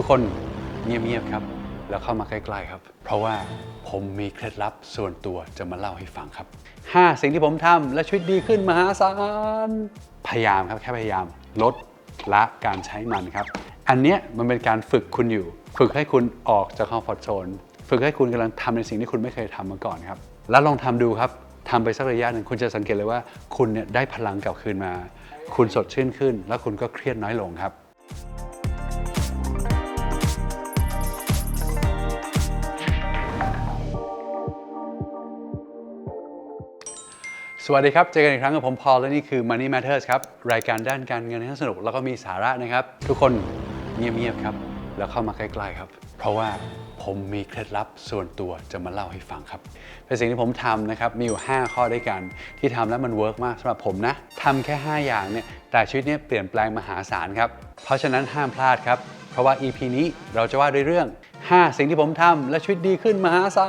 ทุกคนเงียบๆครับ แล้วเข้ามาใกล้ๆครับ เพราะว่าผมมีเคล็ดลับส่วนตัวจะมาเล่าให้ฟังครับ 5 สิ่งที่ผมทำและชีวิตดีขึ้นมหาศาลพยายามครับแค่พยายามลดละการใช้มันครับ อันเนี้ยมันเป็นการฝึกคุณอยู่ ฝึกให้คุณออกจากคอมฟอร์ทโซนฝึกให้คุณกำลังทำในสิ่งที่คุณไม่เคยทำมาก่อนครับ แล้วลองทำดูครับทำไปสักระยะหนึ่งคุณจะสังเกตเลยว่าคุณเนี่ยได้พลังกลับคืนมา คุณสดชื่นขึ้น แล้วคุณก็เครียดน้อยลงครับ สวัสดีครับ เจอกันอีกครั้งกับผมพอลและนี่คือ Money Matters ครับ รายการด้านการเงินที่สนุกแล้วก็มีสาระนะครับ ทุกคนเงียบๆครับ แล้วเข้ามาใกล้ๆครับ เพราะว่าผมมีเคล็ดลับส่วนตัวจะมาเล่าให้ฟังครับ เป็นสิ่งที่ผมทำนะครับ มีอยู่ 5 ข้อด้วยกัน ที่ทำแล้วมันเวิร์กมากสำหรับผมนะทำแค่ 5 อย่างเนี่ยแต่ชีวิตเนี่ยเปลี่ยนแปลงมหาศาลครับ เพราะฉะนั้นห้ามพลาดครับ เพราะว่า EP นี้เราจะว่าด้วยเรื่อง 5 สิ่งที่ผมทำและชีวิตดีขึ้นมหาศา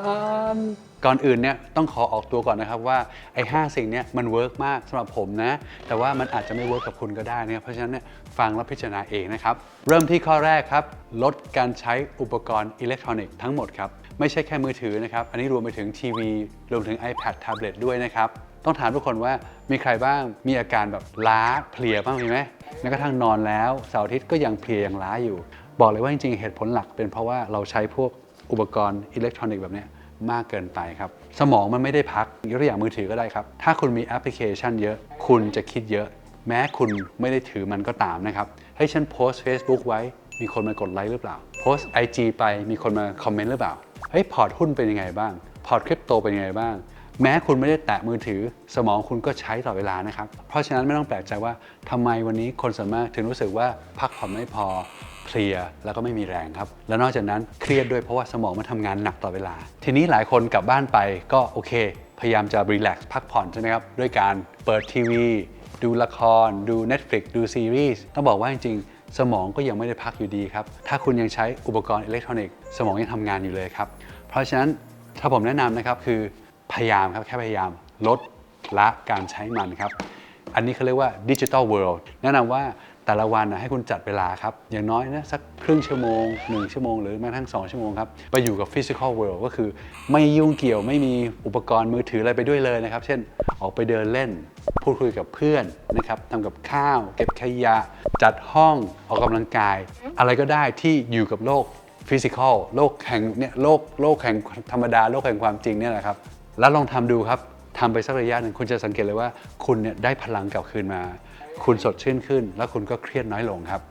ล ก่อนอื่นเนี่ยต้องขอออกตัวก่อนนะครับว่าไอ้หสิ่งเนี้ยมันเวิร์กมากสำหรับผมนะแต่ว่ามันอาจจะไม่เวิร์กกับคุณก็ได้นะครับเพราะฉะนั้นเนี่ยฟังแล้วพิจารณาเองนะครับ เริ่มที่ข้อแรกครับ ลดการใช้อุปกรณ์อิเล็กทรอนิกส์ทั้งหมดครับ ไม่ใช่แค่มือถือนะครับ อันนี้รวมไปถึงทีวี รวมถึง iPad แท็บเล็ตด้วยนะครับ ต้องถามทุกคนว่ามีใครบ้างมีอาการแบบล้าเพลียบ้างมีไหมแม้กระทั่งนอนแล้วเสาร์อาทิตย์ก็ยังเพลียยังล้าอยู่ บอกเลยว่าจริงๆเหตุผลหลักเป็นเพราะว่าเราใช้พวกอุปกรณ์อิเล็กทรอนิกส์แบบเนี้ย มากเกินไปครับ สมองมันไม่ได้พักยกตัวอย่างมือถือก็ได้ครับ ถ้าคุณมีแอปพลิเคชันเยอะ คุณจะคิดเยอะ แม้คุณไม่ได้ถือมันก็ตามนะครับเฮ้ยฉันโพสต์ Facebook ไว้ มีคนมากดไลค์หรือเปล่า โพสต์ IG ไปมีคนมาคอมเมนต์หรือเปล่าเฮ้ยพอร์ตหุ้นเป็นยังไงบ้าง พอร์ตคริปโตเป็นยังไงบ้าง แม้คุณไม่ได้แตะมือถือ สมองคุณก็ใช้ตลอดเวลานะครับ เพราะฉะนั้นไม่ต้องแปลกใจว่าทำไมวันนี้คนส่วนมากถึงรู้สึกว่าพักผ่อนไม่พอ เพลียแล้วก็ไม่มีแรงครับ แล้วนอกจากนั้นเครียดด้วยเพราะว่าสมองมันทำงานหนักต่อเวลา ทีนี้หลายคนกลับบ้านไปก็โอเค พยายามจะรีแลกซ์พักผ่อนใช่ไหมครับด้วยการเปิดทีวี ดูละคร ดู Netflix ดูซีรีส์ต้องบอกว่าจริงๆ สมองก็ยังไม่ได้พักอยู่ดีครับ ถ้าคุณยังใช้อุปกรณ์อิเล็กทรอนิกส์สมองยังทำงานอยู่เลยครับ เพราะฉะนั้นถ้าผมแนะนำนะครับคือพยายามครับแค่พยายามลดละการใช้มันครับ อันนี้เขาเรียกว่าดิจิทัลเวิลด์แนะนำว่า แต่ละวันนะให้คุณจัดเวลาครับ อย่างน้อยนะสักครึ่งชั่วโมง 1 ชั่วโมง หรือแม้กระทั่ง2 ชั่วโมงครับ ไปอยู่กับฟิสิกอลเวิลด์ก็คือไม่ยุ่งเกี่ยวไม่มีอุปกรณ์มือถืออะไรไปด้วยเลยนะครับ เช่นออกไปเดินเล่น พูดคุยกับเพื่อนนะครับทำกับข้าว เก็บขยะ จัดห้องออกกำลังกาย อะไรก็ได้ที่อยู่กับโลกฟิสิกอลโลกแห่งเนี่ยโลกโลกแห่งธรรมดาโลกแห่งความจริงเนี่ยแหละครับ แล้วลองทำดูครับทำไปสักระยะหนึ่งคุณจะสังเกตเลยว่าคุณเนี่ยได้พลังกลับคืนมา คุณสดชื่นขึ้น แล้วคุณก็เครียดน้อยลงครับ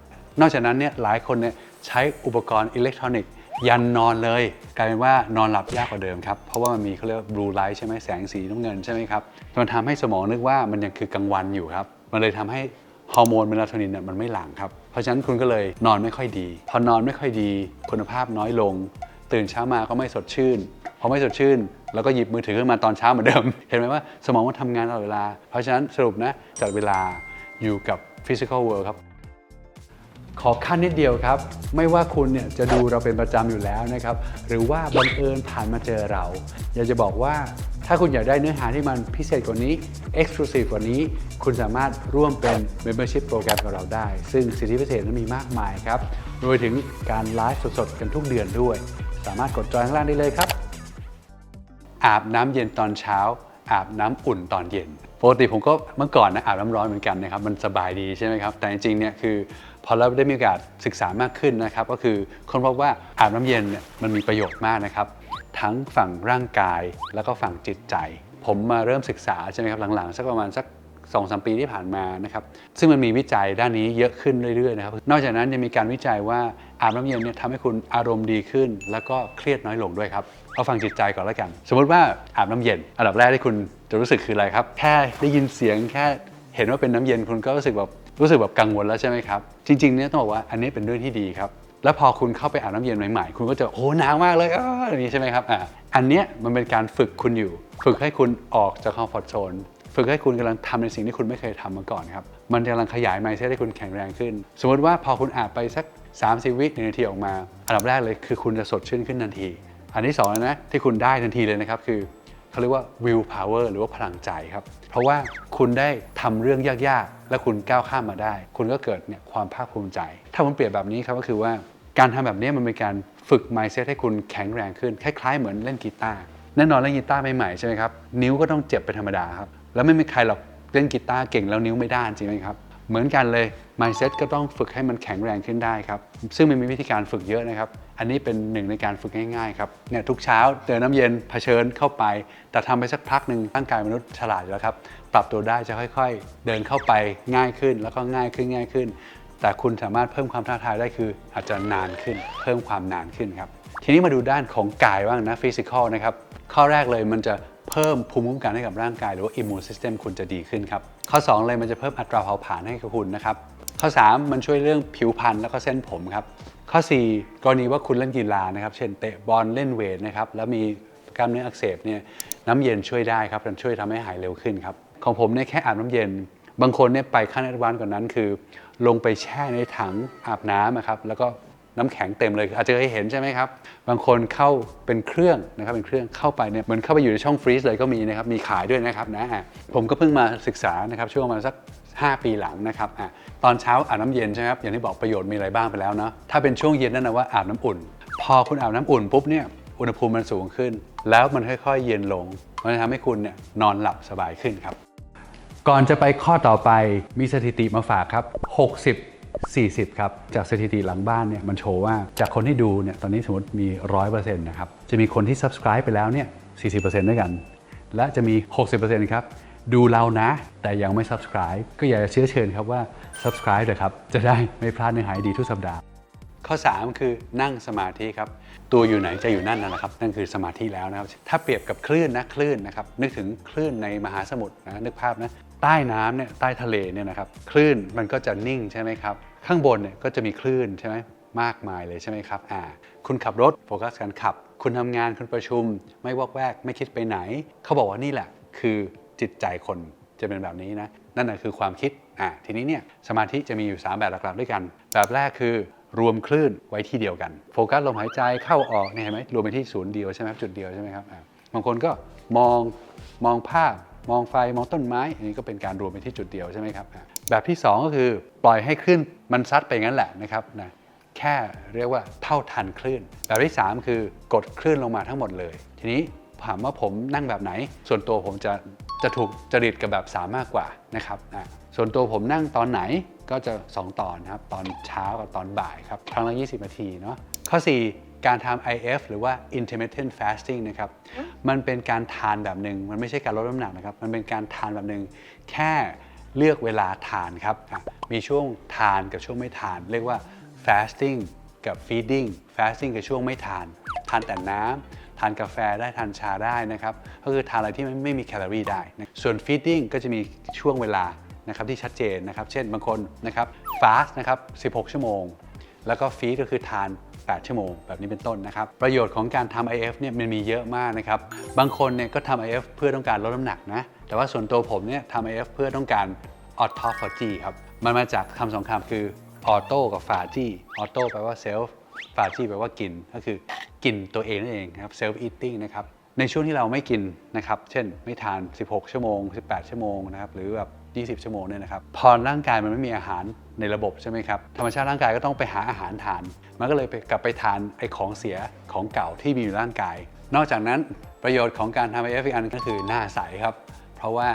นอกจากนั้นเนี่ยหลายคนเนี่ยใช้อุปกรณ์อิเล็กทรอนิกส์ยันนอนเลย กลายเป็นว่านอนหลับยากกว่าเดิมครับ เพราะว่ามันมีเขาเรียกบลูไลท์ใช่ไหมแสงสีน้ำเงินใช่ไหมครับมันทำให้สมองนึกว่ามันยังคือกลางวันอยู่ครับ มันเลยทำให้ฮอร์โมนเมลาโทนินเนี่ยมันไม่หลั่งครับ เพราะฉะนั้นคุณก็เลยนอนไม่ค่อยดี พอนอนไม่ค่อยดี คุณภาพน้อยลง ตื่นเช้ามาก็ไม่สดชื่น พอไม่สดชื่น แล้วก็หยิบมือถือขึ้นมาตอนเช้าเหมือนเดิม เห็นไหมว่าสมองมันทำงานตลอดเวลา เพราะฉะนั้นสรุปนะจัดเวลา อยู่กับ physical world ครับ ขอขั้นนิดเดียวครับ ไม่ว่าคุณเนี่ยจะดูเราเป็นประจำอยู่แล้วนะครับ หรือว่าบังเอิญผ่านมาเจอเรา อยากจะบอกว่าถ้าคุณอยากได้เนื้อหาที่มันพิเศษกว่านี้ exclusive กว่านี้ คุณสามารถร่วมเป็น membership โปรแกรมกับเราได้ ซึ่งสิทธิพิเศษนั้นมีมากมายครับรวมถึงการไลฟ์สดๆ กันทุกเดือนด้วย สามารถกดจอยข้างล่างได้เลยครับ อาบน้ำเย็นตอนเช้า อาบน้ำอุ่นตอนเย็นปกติผมก็เมื่อก่อนนะอาบน้ำร้อนเหมือนกันนะครับมันสบายดีใช่ไหมครับแต่จริงๆเนี่ยคือพอเราได้มีโอกาสศึกษามากขึ้นนะครับก็คือคนพบว่าอาบน้ำเย็นเนี่ยมันมีประโยชน์มากนะครับทั้งฝั่งร่างกายแล้วก็ฝั่งจิตใจ ผมมาเริ่มศึกษาใช่ไหมครับหลังๆสักประมาณสักสองสามปีที่ผ่านมานะครับซึ่งมันมีวิจัยด้านนี้เยอะขึ้นเรื่อยๆนะครับนอกจากนั้นยังมีการวิจัยว่าอาบน้ำเย็นเนี่ยทำให้คุณอารมณ์ดีขึ้น แล้วก็เครียดน้อยลงด้วยครับ เอาฟังจิตใจก่อนแล้วกัน สมมติว่าอาบน้ำเย็น อันดับแรกที่คุณจะรู้สึกคืออะไรครับ แค่ได้ยินเสียงแค่เห็นว่าเป็นน้ำเย็นคุณก็รู้สึกแบบรู้สึกแบบกังวลแล้วใช่ไหมครับ จริงๆเนี่ยต้องบอกว่าอันนี้เป็นเรื่องที่ดีครับ แล้วพอคุณเข้าไปอาบน้ำเย็นใหม่ๆ คุณก็จะโอ้หนาวมากเลยอ้อย่างนี้ใช่ไหมครับอ่าอันเนี้ยมันเป็นการฝึกคุณอยู่ ฝึกให้คุณออกจากคอมฟอร์ทโซนฝึกให้คุณกำลังทำในสิ่งที่คุณไม่เคยทำมาก่อนครับ มันกำลังขยายไมซ์ให้คุณแข็งแรงขึ้น สมมติว่าพอคุณอาบไปสัก 30 วิหนึ่งนาทีออกมา อันดับแรกเลยคือคุณจะสดชื่นขึ้นทันที อันที่สองนะที่คุณได้ทันทีเลยนะครับคือเขาเรียกว่า will power หรือว่าพลังใจครับ เพราะว่าคุณได้ทำเรื่องยากๆ และคุณก้าวข้ามมาได้ คุณก็เกิดเนี่ยความภาคภูมิใจ ถ้าผมเปรียบแบบนี้ครับก็คือว่าการทำแบบนี้มันเป็นการฝึก mindset ให้คุณแข็งแรงขึ้น คล้ายๆ เหมือนเล่นกีตาร์แน่นอนเล่นกีตาร์ใหม่ๆใช่ไหมครับนิ้วก็ต้องเจ็บเป็นธรรมดาครับแล้วไม่มีใครหรอกเล่นกีตาร์เก่งแล้วนิ้วไม่ด้านจริงไหมครับ เหมือนกันเลย mindset ก็ต้องฝึกให้มันแข็งแรงขึ้นได้ครับ ซึ่งมันมีวิธีการฝึกเยอะนะครับ อันนี้เป็นหนึ่งในการฝึกง่ายๆครับ เนี่ยทุกเช้าเดินน้ำเย็นเผชิญเข้าไป แต่ทำไปสักพักหนึ่งร่างกายมนุษย์ฉลาดแล้วครับ ปรับตัวได้จะค่อยๆ เดินเข้าไปง่ายขึ้น แล้วก็ง่ายขึ้นง่ายขึ้น แต่คุณสามารถเพิ่มความท้าทายได้คือ อาจจะนานขึ้น เพิ่มความนานขึ้นครับ ทีนี้มาดูด้านของกายบ้างนะฟิสิกอลนะครับ ข้อแรกเลยมันจะ พิ่มภูมิคุ้มกันให้กับร่างกาย หรือว่าอิมมูนซิสเต็มคุณจะดีขึ้นครับ ข้อ 2 เลยมันจะเพิ่มอัตราเผาผลาญให้กับคุณนะครับ ข้อ 3 มันช่วยเรื่องผิวพรรณแล้วก็เส้นผมครับ ข้อ 4 กรณีว่าคุณเล่นกีฬานะครับ เช่นเตะบอลเล่นเวทนะครับแล้วมีกล้ามเนื้ออักเสบเนี่ยน้ำเย็นช่วยได้ครับมันช่วยทำให้หายเร็วขึ้นครับของผมเนี่ยแค่อาบน้ำเย็น บางคนเนี่ยไปขั้นแอดวานซ์กว่านั้นคือ ลงไปแช่ในถังอาบน้ำนะครับแล้วก็ น้ำแข็งเต็มเลยอาจจะเคยเห็นใช่ไหมครับ บางคนเข้าเป็นเครื่องนะครับเป็นเครื่องเข้าไปเนี่ยเหมือนเข้าไปอยู่ในช่องฟรีซเลยก็มีนะครับมีขายด้วยนะครับนะผมก็เพิ่งมาศึกษานะครับช่วงมาสัก 5 ปีหลังนะครับอะตอนเช้าอาบน้ำเย็นใช่ไหมครับอย่างที่บอกประโยชน์มีอะไรบ้างไปแล้วเนาะถ้าเป็นช่วงเย็นนั่นนะว่าอาบน้ำอุ่น พอคุณอาบน้ำอุ่นปุ๊บเนี่ยอุณหภูมิมันสูงขึ้น แล้วมันค่อยๆ เย็นลงมันจะทำให้คุณเนี่ยนอนหลับสบายขึ้นครับ ก่อนจะไปข้อต่อไปมีสถิติมาฝากครับ 60 40 ครับ จากสถิติหลังบ้านเนี่ยมันโชว์ว่าจากคนที่ดูเนี่ยตอนนี้สมมติมี 100%นะครับ จะมีคนที่ subscribe ไปแล้วเนี่ย 40%ด้วยกัน และจะมี 60%ครับ ดูเรานะ แต่ยังไม่ subscribe ก็อยากจะเชื้อเชิญครับว่า subscribe เลยครับ จะได้ไม่พลาดเนื้อหาดีทุกสัปดาห์ ข้อ 3 คือนั่งสมาธิครับ ตัวอยู่ไหนจะอยู่นั่นนั่นแหละครับ นั่นคือสมาธิแล้วนะครับ ถ้าเปรียบกับคลื่นนะคลื่นนะครับ นึกถึงคลื่นในมหาสมุทรนะนึกภาพนะ ใต้น้ำเนี่ยใต้ทะเลเนี่ยนะครับคลื่นมันก็จะนิ่งใช่ไหมครับ ข้างบนเนี่ยก็จะมีคลื่นใช่ไหมมากมายเลยใช่ไหมครับอ่าคุณขับรถโฟกัสการขับ คุณทำงานคุณประชุม ไม่วอกแวก ไม่คิดไปไหน เขาบอกว่านี่แหละ คือจิตใจคนจะเป็นแบบนี้นะ นั่นแหะคือความคิดอ่าทีนี้เนี่ยสมาธิจะมีอยู่ 3 แบบหลักๆด้วยกัน แบบแรกคือรวมคลื่นไว้ที่เดียวกัน โฟกัสลมหายใจเข้าออกเนี่ยเห็นไหมรวมไปที่ศูนย์เดียวใช่ไหมจุดเดียวใช่ไหมครับบางคนก็มองมองภาพ มองไฟมองต้นไม้ อันนี้ก็เป็นการรวมไปที่จุดเดียวใช่ไหมครับแบบที่ 2 ก็คือปล่อยให้คลื่นมันซัดไปงั้นแหละนะครับนะแค่เรียกว่าเท่าทันคลื่น แบบที่ 3 คือกดคลื่นลงมาทั้งหมดเลย ทีนี้ถามว่าผมนั่งแบบไหน ส่วนตัวผมจะจะถูกจริตกับแบบสามมากกว่านะครับอ่าส่วนตัวผมนั่งตอนไหนก็จะ 2 ตอนนะครับ ตอนเช้ากับตอนบ่ายครับครั้งละ 20 นาทีเนาะข้อ 4 การทำ IF หรือว่า intermittent fasting นะครับ มันเป็นการทานแบบหนึ่ง มันไม่ใช่การลดน้ำหนักนะครับ มันเป็นการทานแบบหนึ่ง แค่เลือกเวลาทานครับอะมีช่วงทานกับช่วงไม่ทาน เรียกว่า fasting กับ feeding fasting กับช่วงไม่ทาน ทานแต่น้ำ ทานกาแฟได้ทานชาได้นะครับ ก็คือทานอะไรที่ไม่ไม่มีแคลอรี่ได้นะส่วน feeding ก็จะมีช่วงเวลานะครับที่ชัดเจนนะครับ เช่นบางคนนะครับ fast นะครับ 16 ชั่วโมง แล้วก็ feed ก็คือทาน 8 ชั่วโมง แบบนี้เป็นต้นนะครับ ประโยชน์ของการทำ IF เนี่ยมันมีเยอะมากนะครับ บางคนเนี่ยก็ทำ IF เพื่อต้องการลดน้ำหนักนะ แต่ว่าส่วนตัวผมเนี่ยทำ IF เพื่อต้องการ autophagy ครับ มันมาจากคำสองคำคือ auto กับ phagy auto แปลว่า self ฟาจีแปลว่ากิน ก็คือกินตัวเองนั่นเองครับ self eating นะครับ ในช่วงที่เราไม่กินนะครับ เช่นไม่ทาน 16 ชั่วโมง 18 ชั่วโมงนะครับ หรือแบบ 20 ชั่วโมงเนี่ยนะครับพอร่างกายมันไม่มีอาหารในระบบใช่ไหมครับธรรมชาติร่างกายก็ต้องไปหาอาหารทาน มันก็เลยไปกลับไปทานไอ้ของเสียของเก่าที่มีอยู่ในร่างกาย นอกจากนั้นประโยชน์ของการทำไอเอีกอันก็คือหน้าใสครับ เพราะว่า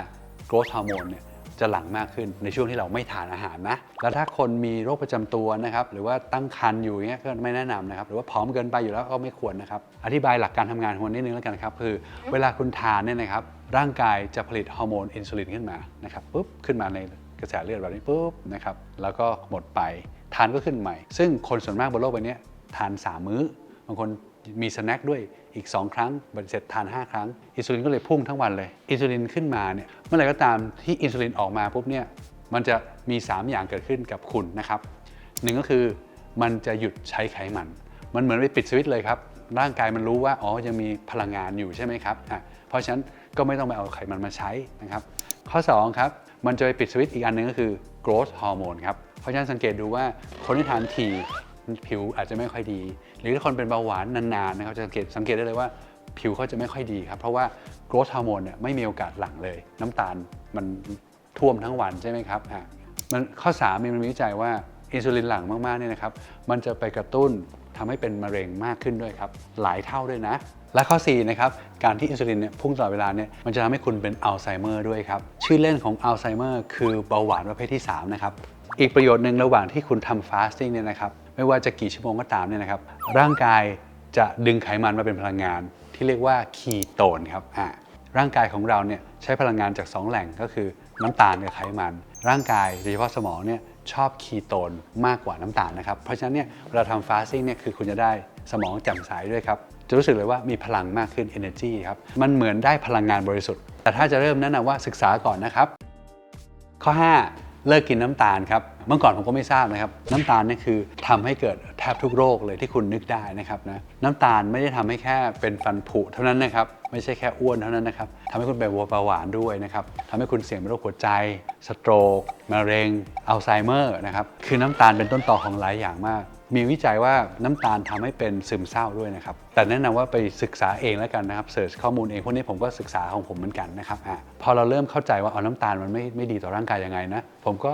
โกรทฮอร์โมนเนี่ย จะหลั่งมากขึ้นในช่วงที่เราไม่ทานอาหารนะ แล้วถ้าคนมีโรคประจำตัวนะครับหรือว่าตั้งครรภ์อยู่เงี้ยก็ไม่แนะนำนะครับหรือว่าผอมเกินไปอยู่แล้วก็ไม่ควรนะครับอธิบายหลักการทำงานของมันนิดนึงแล้วกันครับคือเวลาคุณทานเนี่ยนะครับร่างกายจะผลิตฮอร์โมนอินซูลินขึ้นมานะครับปุ๊บขึ้นมาในกระแสเลือดแบบนี้ปุ๊บนะครับแล้วก็หมดไปทานก็ขึ้นใหม่ ซึ่งคนส่วนมากบนโลกใบนี้ทาน 3 มื้อบางคน มีสแน็คด้วยอีก 2 ครั้งบันเสร็จทาน 5 ครั้ง อินซูลินก็เลยพุ่งทั้งวันเลย อินซูลินขึ้นมาเนี่ยเมื่อไหร่ก็ตามที่อินซูลินออกมาปุ๊บเนี่ยมันจะมี 3 อย่างเกิดขึ้นกับคุณนะครับหนึ่งก็คือมันจะหยุดใช้ไขมัน มันเหมือนไปปิดสวิตช์เลยครับ ร่างกายมันรู้ว่าอ๋อยังมีพลังงานอยู่ใช่ไหมครับอะเพราะฉะนั้นก็ไม่ต้องไปเอาไขมันมาใช้นะครับข้อ2ครับมันจะไปปิดสวิตช์อีกอันหนึงก็คือ growth hormone ครับเพราะฉะนั้นสังเกตดูว่าคนที่ทานที ผิวอาจจะไม่ค่อยดี หรือถ้าคนเป็นเบาหวานนานๆนะครับจะสังเกตสังเกตได้เลยว่าผิวเขาจะไม่ค่อยดีครับ เพราะว่า growth hormone เนี่ยไม่มีโอกาสหลั่งเลย น้ำตาลมันท่วมทั้งวันใช่ไหมครับอะมันข้อ3มีมันมีวิจัยว่าอินซูลินหลั่งมากๆเนี่ยนะครับมันจะไปกระตุ้นทำให้เป็นมะเร็งมากขึ้นด้วยครับ หลายเท่าด้วยนะ และข้อ 4 นะครับ การที่อินซูลินเนี่ยพุ่งตลอดเวลาเนี่ยมันจะทำให้คุณเป็นอัลไซเมอร์ด้วยครับ ชื่อเล่นของอัลไซเมอร์คือเบาหวานประเภทที่ 3 นะครับ อีกประโยชน์หนึ่งระหว่างที่คุณทำฟาสติ้งเนี่ยนะครับ ไม่ว่าจะกี่ชั่วโมงก็ตามเนี่ยนะครับ ร่างกายจะดึงไขมันมาเป็นพลังงาน ที่เรียกว่าคีโตนครับอ่าร่างกายของเราเนี่ยใช้พลังงานจาก 2 แหล่งก็คือน้ำตาลกับไขมัน ร่างกายโดยเฉพาะสมองเนี่ยชอบคีโตนมากกว่าน้ำตาลนะครับ เพราะฉะนั้นเนี่ยเวลาทำฟาสติ้งเนี่ยคือคุณจะได้สมองแจ่มใสด้วยครับ จะรู้สึกเลยว่ามีพลังมากขึ้น energy ครับ มันเหมือนได้พลังงานบริสุทธิ์ แต่ถ้าจะเริ่มแนะนำว่าศึกษาก่อนนะครับ ข้อ 5 เลิกกินน้ำตาลครับเมื่อก่อนผมก็ไม่ทราบนะครับ น้ำตาลนี่คือทำให้เกิดแทบทุกโรคเลยที่คุณนึกได้นะครับนะน้ำตาลไม่ได้ทำให้แค่เป็นฟันผุเท่านั้นนะครับไม่ใช่แค่อ้วนเท่านั้นนะครับทำให้คุณเป็นเบาหวานด้วยนะครับทำให้คุณเสี่ยงเป็นโรคหัวใจ สโตรกมะเร็งอัลไซเมอร์นะครับคือน้ำตาลเป็นต้นต่อของหลายอย่างมาก มีวิจัยว่าน้ำตาลทำให้เป็นซึมเศร้าด้วยนะครับ แต่แนะนำว่าไปศึกษาเองแล้วกันนะครับเสิร์ชข้อมูลเองพวกนี้ผมก็ศึกษาของผมเหมือนกันนะครับอะพอเราเริ่มเข้าใจว่าเอาน้ำตาลมันไม่ไม่ดีต่อร่างกายยังไงนะ ผมก็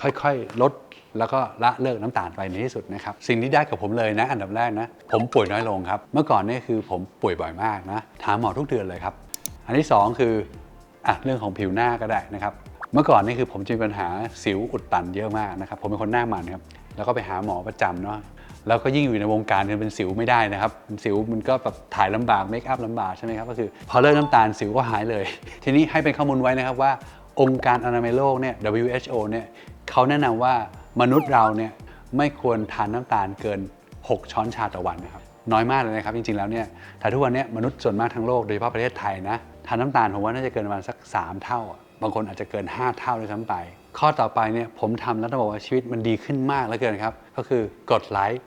ค่อยๆลดแล้วก็ละเลิกน้ำตาลไปในที่สุดนะครับ สิ่งที่ได้กับผมเลยนะ อันดับแรกนะ ผมป่วยน้อยลงครับ เมื่อก่อนนี่คือผมป่วยบ่อยมากนะถามหมอทุกเดือนเลยครับ อันที่สองคืออะเรื่องของผิวหน้าก็ได้นะครับ เมื่อก่อนนี่คือผมจะมีปัญหาสิวอุดตันเยอะมากนะครับ ผมเป็นคนหน้ามันครับ แล้วก็ไปหาหมอประจำเนาะแล้วก็ยิ่งอยู่ในวงการเนี่ยเป็นสิวไม่ได้นะครับ สิวมันก็แบบถ่ายลำบากเมคอัพลำบากใช่ไหมครับก็คือพอเลิกน้ำตาลสิวก็หายเลย ทีนี้ให้เป็นข้อมูลไว้นะครับว่า องค์การอนามัยโลกเนี่ย WHO เนี่ยเขาแนะนำว่ามนุษย์เราเนี่ยไม่ควรทานน้ำตาลเกิน 6 ช้อนชาต่อวันนะครับน้อยมากเลยนะครับจริงๆแล้วเนี่ยแต่ทุกวันเนี้มนุษย์ส่วนมากทั้งโลกโดยเฉพาะประเทศไทยนะทานน้ำตาลผมว่าน่าจะเกินประมาณสัก 3 เท่า บางคนอาจจะเกิน 5 เท่าด้วยซ้ำไป ข้อต่อไปเนี่ยผมทำแล้วต้องบอกว่าชีวิตมันดีขึ้นมากเหลือเกินครับ ก็คือกดไลค์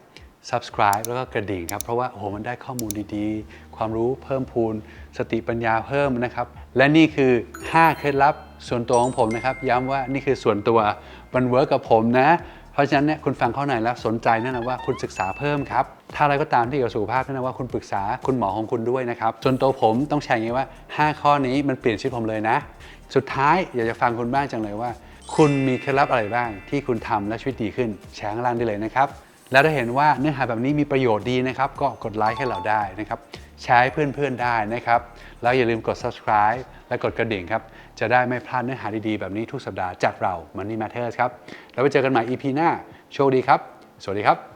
subscribe แล้วก็กระดิ่งครับ เพราะว่าโอ้โหมันได้ข้อมูลดีๆ ความรู้เพิ่มพูน สติปัญญาเพิ่มนะครับ และนี่คือ 5 เคล็ดลับส่วนตัวของผมนะครับ ย้ำว่านี่คือส่วนตัวมันเวิร์กกับผมนะ เพราะฉะนั้นเนี่ยคุณฟังเข้าในแล้วสนใจแน่นอนว่าคุณศึกษาเพิ่มครับ ถ้าอะไรก็ตามที่เกี่ยวกับสุขภาพแน่นอนว่าคุณปรึกษาคุณหมอของคุณด้วยนะครับส่วนตัวผมต้องแชร์อย่างนี้ว่า 5 ข้อนี้มันเปลี่ยนชีวิตผมเลยนะ สุดท้ายอยากจะฟังคุณบ้างจังเลยว่า คุณมีเคล็ดลับอะไรบ้าง ที่คุณทำและชีวิตดีขึ้นแชร์ข้างล่างได้เลยนะครับ แล้วถ้าเห็นว่าเนื้อหาแบบนี้มีประโยชน์ดีนะครับ ก็กดไลค์ให้เราได้นะครับแชร์ให้เพื่อนๆได้นะครับ แล้วอย่าลืมกด subscribe และกดกระดิ่งครับ จะได้ไม่พลาดเนื้อหาดีๆ แบบนี้ทุกสัปดาห์จากเรา Money Matters ครับ แล้วไปเจอกันใหม่ EP หน้า โชคดีครับ สวัสดีครับ